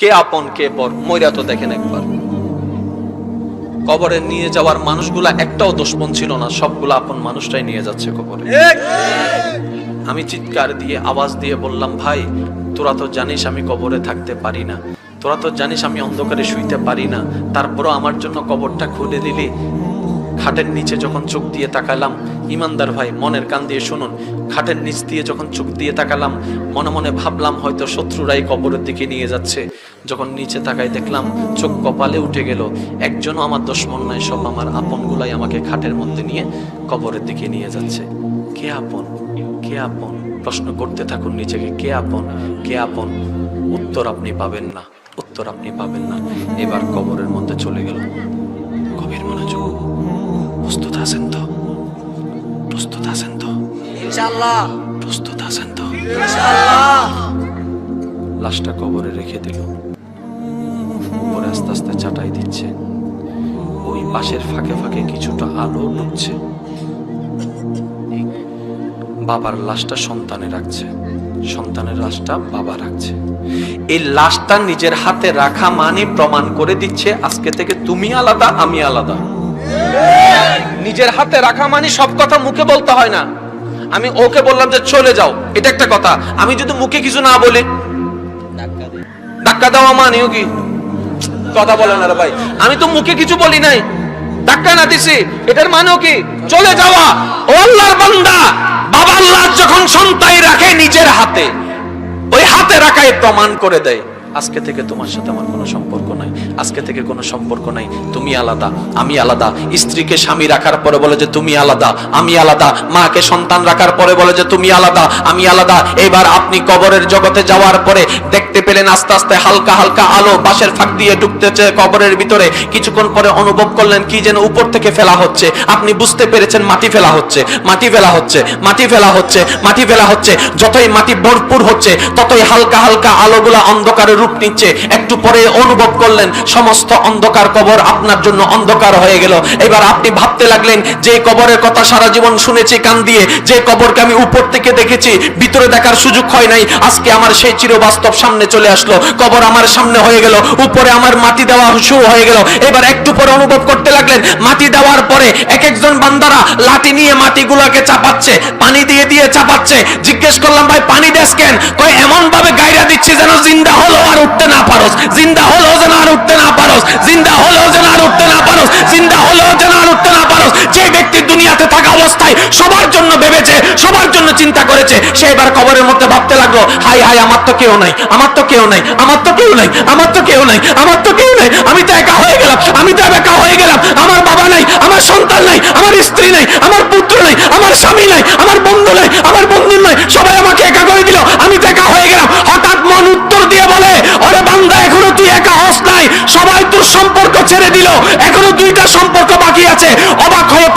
কে আপন, কে পর? মইরা তো দেখেন একবার। কবরে নিয়ে যাওয়ার মানুষগুলা একটাও দুশ্মন ছিল না, সবগুলা আপন মানুষটাই নিয়ে যাচ্ছে কবরে। আমি চিৎকার দিয়ে, আওয়াজ দিয়ে বললাম, ভাই, তোরা তো জানিস আমি কবরে থাকতে পারি না। তোরা তো জানিস আমি অন্ধকারে শুইতে পারি না। তারপরও আমার জন্য কবরটা খুলে দিলি। খাটের নিচে যখন চোখ দিয়ে তাকালাম, ইমানদার ভাই, মনের কান দিয়ে শুনুন। খাটের নিচ দিয়ে যখন চোখ দিয়ে তাকালাম, মনে মনে ভাবলাম হয়তো শত্রুরাই কবরের দিকে নিয়ে যাচ্ছে। যখন নিচে তাকাই দেখলাম, চোখ কপালে উঠে গেল, একজনও আমার দুশ্মন নাই, সব আমার আপনগুলাই আমাকে খাটের মধ্যে নিয়ে কবরের দিকে নিয়ে যাচ্ছে। কে আপন? কে আপন? প্রশ্ন করতে থাকুন নিজেকে, কে আপন? কে আপন? উত্তর আপনি পাবেন না, উত্তর আপনি পাবেন না। এবার কবরের মধ্যে চলে গেল। কবির মনোযোগ। প্রস্তুত আছেন তো? প্রস্তুত আছেন তো? ইনশাআল্লাহ। প্রস্তুত আছেন তো? ইনশাআল্লাহ। লাশটা কবরে রেখে দিল। উপরে আস্তে আস্তে চাটাই দিচ্ছে। ওই পাশের ফাঁকে ফাঁকে কিছুটা আলো ঢুকছে। বাবার লাশটা সন্তানে রাখছে। সন্তানের লাশটা বাবা রাখছে। এই লাশটা নিজের হাতে রাখা মানে প্রমাণ করে দিচ্ছে আজকে থেকে তুমি আলাদা আমি আলাদা। নিজের হাতে রাখা মানে সব কথা মুখে বলতে হয় না। আমি ওকে বললাম যে চলে যাও। এটা একটা কথা। আমি যদি মুখে কিছু না বলি, ধাক্কা দেওয়া মানেও কি? কথা বলে না ভাই। আমি তো মুখে কিছু বলি নাই। ধাক্কা না দিছি। এটার মানেও কি? চলে যাওয়া। ও আল্লাহর বান্দা। বাবা আল্লাহ যখন সন্তান রাখে নিজের হাতে, ওই হাতে রাখাই প্রমাণ করে দেয়। আজকে থেকে তোমার সাথে আমার কোনো সম্পর্ক নাই। আজকে থেকে কোনো সম্পর্ক নাই। তুমি আলাদা, আমি আলাদা। স্ত্রীকে স্বামী রাখার পরে বলে যে তুমি আলাদা, আমি আলাদা। মাকে সন্তান রাখার পরে বলে যে তুমি আলাদা, আমি আলাদা। এবার আপনি কবরের জগতে যাওয়ার পরে দেখতে পেলেন আস্তে আস্তে হালকা হালকা আলো বাঁশের ফাঁক দিয়ে ঢুকতেছে কবরের ভিতরে। কিছুক্ষণ পরে অনুভব করলেন কি যেন উপর থেকে ফেলা হচ্ছে। আপনি বুঝতে পেরেছেন মাটি ফেলা হচ্ছে, মাটি ফেলা হচ্ছে, মাটি ফেলা হচ্ছে, মাটি ফেলা হচ্ছে। যতই মাটি ভরপুর হচ্ছে, ততই হালকা হালকা আলোগুলা অন্ধকারের রূপ নিচ্ছে। একটু পরে অনুভব করলেন, সমস্ত অন্ধকার কবর আপনার জন্য অন্ধকার হয়ে গেল। এবার আপনি ভাবতে লাগলেন, যে কবরের কথা সারা জীবন শুনেছি কান দিয়ে, যে কবরকে আমি উপর থেকে দেখেছি, ভিতরে দেখার সুযোগ হয় নাই। আজকে আমার সেই চিরবাস্তব সামনে চলে আসলো। কবর আমার সামনে হয়ে গেল, উপরে আমার মাটি দেওয়া শুরু হয়ে গেল। এবার একটু পরে অনুভব করতে লাগলেন, মাটি দেওয়ার পরে এক একজন বান্দারা লাঠি নিয়ে মাটিগুলোকে চাপাচ্ছে, পানি দিয়ে দিয়ে চাপাচ্ছে। জিজ্ঞেস করলাম, ভাই, পানি দেশ কেন? কয় উঠতে না পারোস। জিন্দা হলো যেন আর উঠতে না পারোস। জিন্দা হলো যেন আর উঠতে না পারোস। জিন্দা হলো যেন আর উঠতে না পারোস। যে ব্যক্তি দুনিয়াতে থাকা অবস্থায় সবার জন্য ভেবেছে, সবার জন্য চিন্তা করেছে, সে এবার কবরের মধ্যে ভাবতে লাগল, হাই হাই, আমার তো কেউ নাই, আমার তো কেউ নাই, আমার তো কেউ নাই, আমার তো কেউ নাই, আমার তো কেউ নাই, আমি তো একা হয়ে গেলাম, আমি তো একা হয়ে গেলাম, আমার বাবা নাই, আমার সন্তান নাই, আমার স্ত্রী নাই, আমার পুত্র নাই, আমার স্বামী নাই, আমার বন্ধু নাই আমার বন্ধু নাই সবাই আমাকে একা করে দিল আমি তো একা হয়ে গেলাম হঠাৎ মন উত্তর দিয়ে বলে ওরে বান্দা এখনও তুই একা হস নাই সবাই তোর সম্পর্ক ছেড়ে দিল। এখনও দুইটা সম্পর্ক বাকি আছে। অবাক হয়ে